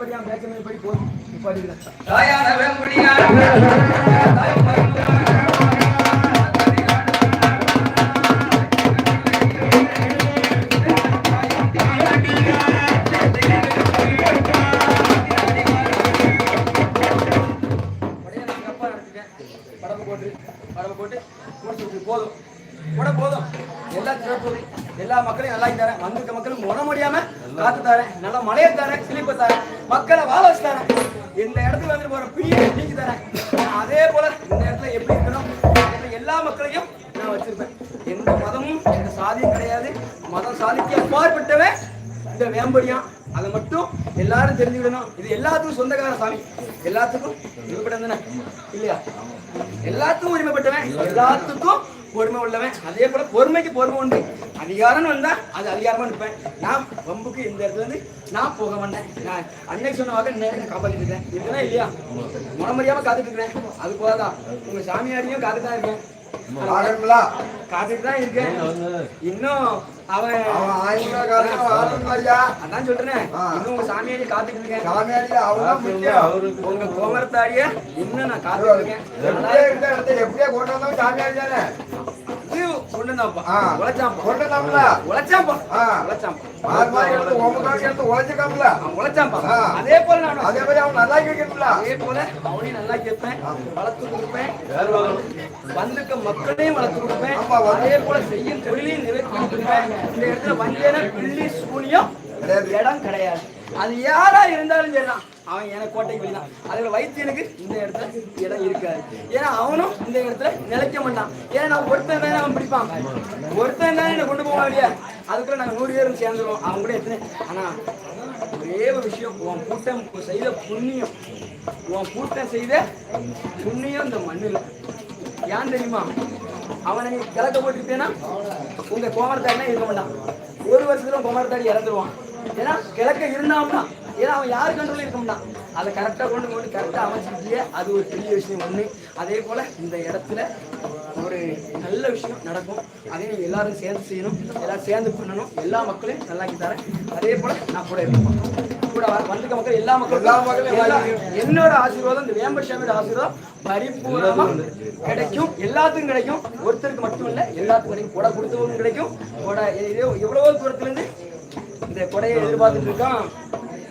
முடியாம மேய்ச்சல் போய் போதும். நிப்பாட்டிக்கிறேன் தாயான வெம்புடியார் எல்லா எல்லா மக்களையும் நல்லா தரேன். வந்திருக்க மக்களும் உண முடியாம காத்து தரேன். நல்லா மழையை தரேன் சிலிப்பை தரேன். மக்களை வாழ வச்சு தரேன் இந்த இடத்துக்கு வந்து போற பிரியை நீக்கி தரேன். அதே போல இந்த இடத்துல எப்படி இருக்கணும் எல்லா மக்களையும் நான் வச்சிருப்பேன். எந்த மதமும் எந்த சாதியும் கிடையாது. மதம் சாதிக்கு அப்பாற்பட்டவன் இந்த வேம்படியான் அதை மட்டும் எல்லாரும் தெரிஞ்சுக்கணும் இது எல்லாத்துக்கும் சொந்தக்கார சாமி. எல்லாத்துக்கும் உரிமைப்பட்டவன் தானே. இல்லையா? எல்லாத்துக்கும் உரிமைப்பட்டவன். எல்லாத்துக்கும் பொறுமை உள்ளவன். அதே போல பொறுமைக்கு பொறுமை உண்டு. அதிகாரம் வந்தா அது அதிகாரமா இருப்பேன் நான் வம்புக்கு இந்த இடத்துல இருந்து நான் போக மாட்டேன். நான் அன்னைக்கு சொன்ன வாக்க நேரம் காப்பாத்திட்டு இருக்கேன். இருக்குதா இல்லையா? முறமறியாம காத்துட்டு இருக்கிறேன் அது போதாதான் உங்க சாமியாரையும் காத்துட்டு தான் இருக்கேன். காத்துட்டு தான் இருக்கேன். இன்னும் அவன் அதான் சொல்றேன். இன்னும் உங்க சாமியாரி காத்துட்டு இருக்கேன். உங்க கோமரத்தாடிய இன்னும் நான் காத்துட்டு இருக்கேன். எப்படியே இருந்த இடத்த எப்படியே கொண்டு வந்தவன் சாமியாரி தானே? கொண்டு வந்தோம்ல உழைச்சான்ப்பா ஆ. உழைச்சான்ப்பா மாறு மாறி எடுத்து ஒன்பது எடுத்து உழைச்சான்ப்பா ஆ. அதே போல நான் அதே மாதிரி அவன் நல்லா கேட்கணும்ல அதே போல அவனையும் நல்லா கேட்பேன். வளர்த்து கொடுப்பேன். வந்திருக்க மக்களையும் வளர்த்து கொடுப்பேன். அதே போல செய்யும் தொழிலையும் நிறைவேற்றி கொடுப்பேன். இந்த இடத்துல வந்தேன பிள்ளி சூனியம். இடம் கிடையாது. அது யாரா இருந்தாலும் சரிதான். அவன் எனக்கு கோட்டைக்கு வெளிதான். அதுல வைத்தியனுக்கு இந்த இடத்துல இடம் இருக்காது. ஏன்னா அவனும் இந்த இடத்துல நிலைக்க மாட்டான். ஏன்னா நான் ஒருத்தன் தானே அவன் பிடிப்பான். ஒருத்தன் தானே என்னை கொண்டு போவான் இல்லையா? அதுக்குள்ள நாங்கள் நூறு பேரும் சேர்ந்துருவோம். அவன் கூட எத்தனை? ஆனா ஒரே ஒரு விஷயம். உன் கூட்டம் செய்த புண்ணியம். உன் கூட்டம் செய்த புண்ணியம் இந்த மண்ணில். ஏன் தெரியுமா? அவனை நீ கிழக்க போட்டுட்டேன்னா உங்க கோமரத்தாடினா இருக்க மாட்டான். ஒரு வருஷத்துல கோமரத்தாடி இறந்துருவான். ஏன்னா கிழக்க இருந்தான்னா ஏன்னா அவன் யாரு கண்ட்ரோல இருக்க மாட்டான். அதை கரெக்டாக கொண்டு கொண்டு கரெக்டாக அமைச்சிக்கிட்டே அது ஒரு பெரிய விஷயம் ஒண்ணு. அதே போல இந்த இடத்துல ஒரு நல்ல விஷயம் நடக்கும். அதே நீங்க எல்லாரும் சேர்ந்து செய்யணும். எல்லாரும் சேர்ந்து பண்ணணும். எல்லா மக்களையும் நல்லாக்கி தரேன். அதே போல நான் கூட இருப்பேன் கூட வந்திருக்க மக்கள் எல்லா மக்களும் எல்லா மக்களையும் எல்லா- என்னோட ஆசீர்வாதம் இந்த வேம்பர் சாமியோட ஆசீர்வாதம் பரிபூர்ணமா கிடைக்கும். எல்லாத்துக்கும் கிடைக்கும். ஒருத்தருக்கு மட்டும் இல்ல எல்லாத்துக்கும் கிடைக்கும் கொடை கொடுத்தவங்க கிடைக்கும். கொடை எவ்வளவோ தூரத்துல இருந்து இந்த கொடையை எதிர்பார்த்துட்டு இருக்கான்.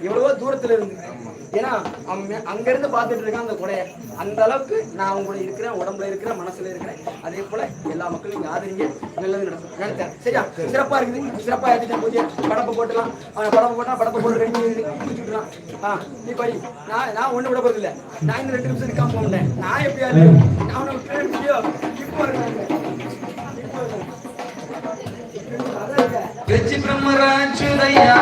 எவ்வளவோ தூரத்துல இருந்து. ஏன்னா அவன் அங்க இருந்து பார்த்துட்டு இருக்கான் அந்த கொடையை. அந்த அளவுக்கு நான் உங்களை இருக்கிறேன் உடம்புல இருக்கிறேன் மனசுல இருக்கிறேன். அதே போல எல்லா மக்களும் இங்க ஆதரிங்க நல்லது நடக்கும். நினைத்தேன் சரியா? சிறப்பா இருக்குது. சிறப்பா ஏற்றிட்டேன் பூஜை படப்பை போட்டுலாம். அவன் படப்பை போட்டா படப்பை போட்டு ரெண்டு குடிச்சுட்டுலாம் ஆ நீ படி நான் நான் ஒண்ணு விட போறது இல்ல நான் இந்த ரெண்டு நிமிஷம் இருக்காம போனேன் நான் எப்படியாவது நான் உன்னை இப்போ இருக்கேன் வெச்சி பிரம்மராஜுதையா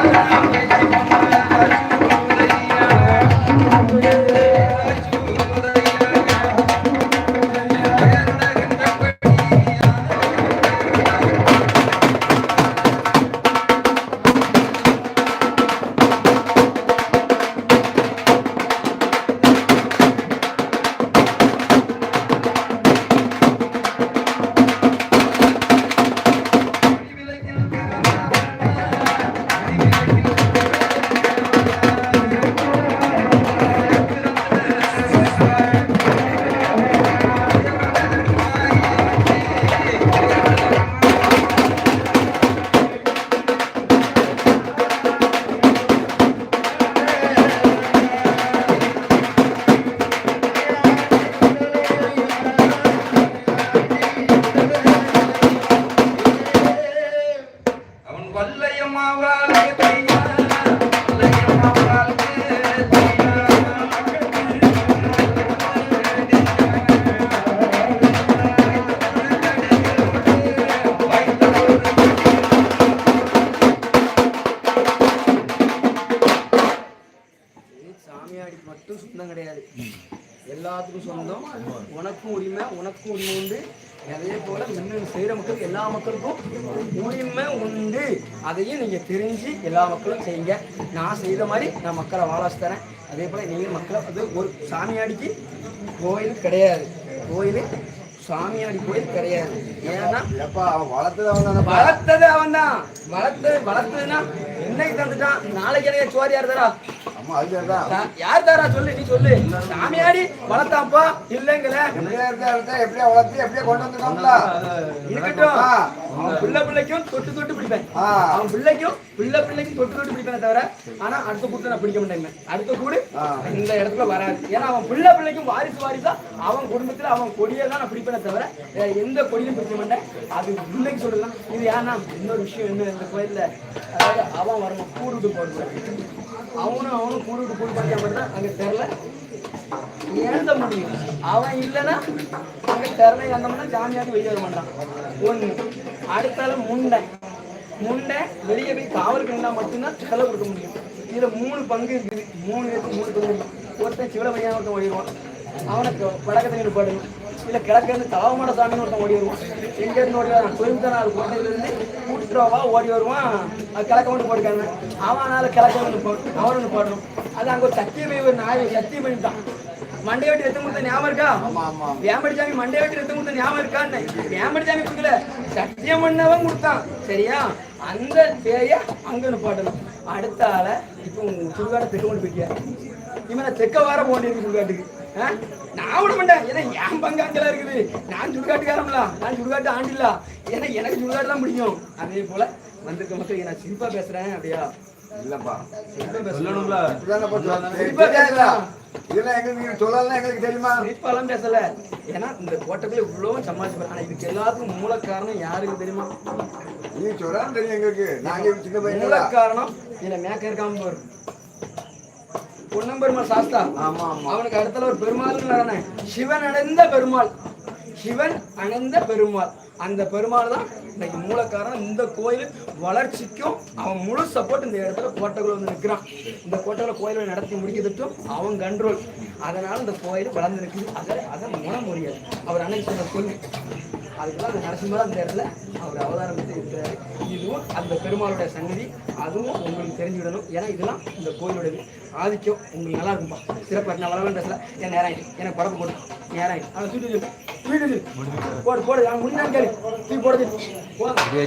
மட்டும் கிடையாது. எல்லாத்துக்கும் சொந்தம். உனக்கும் உரிமை உனக்கும் உரிமை உண்டு. அதே போல இன்னும் செய்யற மக்களுக்கு எல்லா மக்களுக்கும் உரிமை உண்டு. அதையும் நீங்க தெரிஞ்சு எல்லா மக்களும் செய்யுங்க. நான் செய்த மாதிரி நான் மக்களை வாழாச்சு தரேன். அதே போல நீங்க மக்களை வந்து ஒரு சாமியாடிக்கு கோயில் கிடையாது. கோயில் சாமியாடி கோயில் கிடையாது. ஏன்னா அவன் வளர்த்தது அவன் தானே வளர்த்தது அவன் தான். வளர்த்தது வளர்த்ததுன்னா இன்னைக்கு தந்துட்டான்? நாளைக்கு எனக்கு சோறு யார் யார் தாரா சொல்லு நீ சொல்லு. சாமியாடி வளர்த்தாப்பா இல்லைங்கள. எப்படியா வளர்த்து எப்படியா கொண்டு வந்துருக்காங்களா? இருக்கட்டும். அவன் பிள்ளை பிள்ளைக்கும் தொட்டு தொட்டு பிடிப்பேன். அவன் பிள்ளைக்கும் பிள்ளை பிள்ளைக்கும் தொட்டு தொட்டு பிடிப்பேன் தவிர ஆனா அடுத்த கூட்டு நான் பிடிக்க மாட்டேங்க. அடுத்த கூடு. இந்த இடத்துல வராது. ஏன்னா அவன் பிள்ளை பிள்ளைக்கும் வாரிசு வாரிசா அவன் குடும்பத்துல அவன் கொடியை தான் நான் பிடிப்பேனே தவிர வேற எந்த கொடியும் பிடிக்க மாட்டேன். அது பிள்ளைக்கு சொல்லலாம். இது ஏன்னா இன்னொரு விஷயம் என்ன இந்த கோயில்ல அதாவது அவன் வரணும் கூடுட்டு போடுறது அவனும் அவனும் கூடுட்டு கூடு பண்ணியா மட்டும் தான் அங்க தெரியல. ஏந்த முடியும். அவன் இல்லைன்னா அங்க திறனை வந்தோம்னா ஜாமியாக்கு வெளியே வர மாட்டான். ஒண்ணு அடுத்தால முண்டை. முண்டை வெளியே போய் காவலுக்கு இருந்தா மட்டும்தான் செலவு கொடுக்க முடியும். இதுல மூணு பங்கு இருக்குது மூணு பேருக்கு மூணு பங்கு ஒருத்தன் சிவல சிவலமையான ஒருத்தன் ஓடிடுவான். அவனுக்கு வடக்கத்தை ஈடுபாடு இல்ல கிழக்கு இருந்து தவமான சாமின்னு ஒருத்தன் ஓடி வருவான் எங்க இருந்து ஓடி வரான் கோயம்புத்தூர் கோட்டையில இருந்து கூட்டுறவா ஓடி வருவான். அது கிழக்க ஒன்று போட்டுக்காங்க அவனால கிழக்க ஒன்று போட்டு அவன் ஒன்று போடணும். அது அங்க ஒரு சத்தியமே ஒரு நாய் சத்தியம் பண்ணிட்டான் மண்டை வெட்டி ரத்தம் கொடுத்த ஞாபகம் இருக்கா? வேம்படி சாமி மண்டை வெட்டி ரத்தம் கொடுத்த ஞாபகம் இருக்கான்னு. வேம்படி சாமி கொடுக்கல. சத்தியம் பண்ணவன் கொடுத்தான். சரியா? அந்த பேய அங்க நிப்பாட்டணும் அடுத்த ஆளை இப்போ சுடுகாட தெக்க கொண்டு போயிட்டியா? இவனை தெக்க வார போண்டிருக்கு சுடுகாட்டுக்கு? நான் விட மாட்டேன். ஏன்னா என் பங்கு அங்கெல்லாம் இருக்குது. நான் சுடுகாட்டுக்காரம்ல நான் சுடுகாட்டு ஆண்டில்ல ஏன்னா எனக்கு சுடுகாட்டு தான் பிடிக்கும். அதே போல வந்திருக்க மக்கள் நான் சிரிப்பா பேசுறேன் அப்படியா? இல்லப்பா. சிரிப்பா பேசலாம் இதெல்லாம் எங்களுக்கு நீங்க சொல்லலாம் எங்களுக்கு தெரியுமா? சிரிப்பாலாம் பேசல. ஏன்னா இந்த கோட்டைக்குள்ள இவ்வளவு சமாளிச்சு ஆனா இதுக்கு எல்லாத்துக்கும் மூல காரணம் யாருக்கு தெரியுமா? நீ சொல்லலாம் தெரியும் எங்களுக்கு. நாங்க சின்ன மூல காரணம் இதுல மேக்க இருக்காம பாரு பொன்னம்பெருமாள் சாஸ்தா. ஆமா அவனுக்கு அடுத்தல ஒரு பெருமாள் சிவன் அடைந்த பெருமாள். சிவன் அனந்த பெருமாள். அந்த பெருமாள் தான் இன்னைக்கு மூலக்காரன். இந்த கோயில் வளர்ச்சிக்கும் அவன் முழு சப்போர்ட் இந்த இடத்துல கோட்டைக்குள்ள வந்து நிற்கிறான் இந்த கோட்டையில் கோயிலை நடத்தி முடிக்கிறதுக்கும் அவன் கண்ட்ரோல் அதனால இந்த கோயில் வளர்ந்து அதை அதை மூலம் முடியாது அவர் அன்னைக்கு சொன்ன கொள்கை அதுக்கெல்லாம் அந்த நரசிம்மர் அந்த இடத்துல அவர் அவதாரம் எடுத்து இருக்கிறாரு இதுவும் அந்த பெருமாளுடைய சங்கதி அதுவும் உங்களுக்கு தெரிஞ்சுவிடணும். ஏன்னா இதெல்லாம் இந்த கோயிலுடையது. ஆதிக்கம். உங்களுக்கு நல்லா இருக்கும்பா. சிறப்பாக நான் வளவன் பேசல என் நேரம் ஆயிட்டு. எனக்கு படப்பு போடு நேரம் ஆயிட்டு. அவன் தூக்கிட்டு சொல்லு. தூக்கிட்டு சொல்லு. போடு போடு அவன் முன்னாடி கேளு தூக்கி போடுது போ மணி